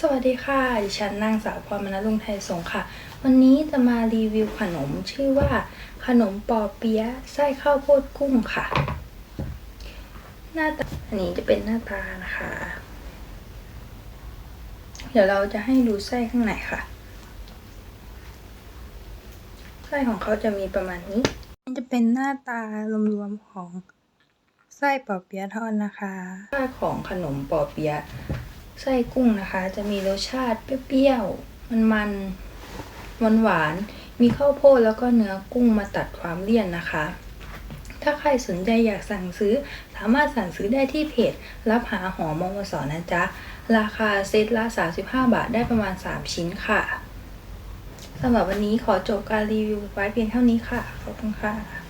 สวัสดีค่ะ ดิฉันนางสาวพรมนลุงไทยสงค่ะ วันนี้จะมารีวิวขนมชื่อว่า ขนมปอเปี๊ยะไส้ข้าวโพดกุ้งค่ะ หน้าตาอันนี้จะเป็นหน้าตานะคะ เดี๋ยวเราจะให้ดูไส้ข้างในค่ะ ไส้ของเขาจะมีประมาณนี้จะเป็นหน้าตารวมๆของ ไส้ปอเปี๊ยะทอดนะคะรสชาติของขนมปอเปี๊ยะไส้กุ้งนะคะ จะมีรสชาติเปรี้ยวๆมันๆหวานมีข้าวโพดแล้วก็เนื้อกุ้งมาตัดความเลี่ยนนะคะ ถ้าใครสนใจอยากสั่งซื้อ สามารถสั่งซื้อได้ที่เพจ รับหาหอมมสนะจ๊ะ ราคาเซตละ 35 บาทได้ประมาณ 3 ชิ้นค่ะสำหรับวันนี้ขอจบการรีวิวไว้เพียงเท่านี้ค่ะ ขอบคุณค่ะ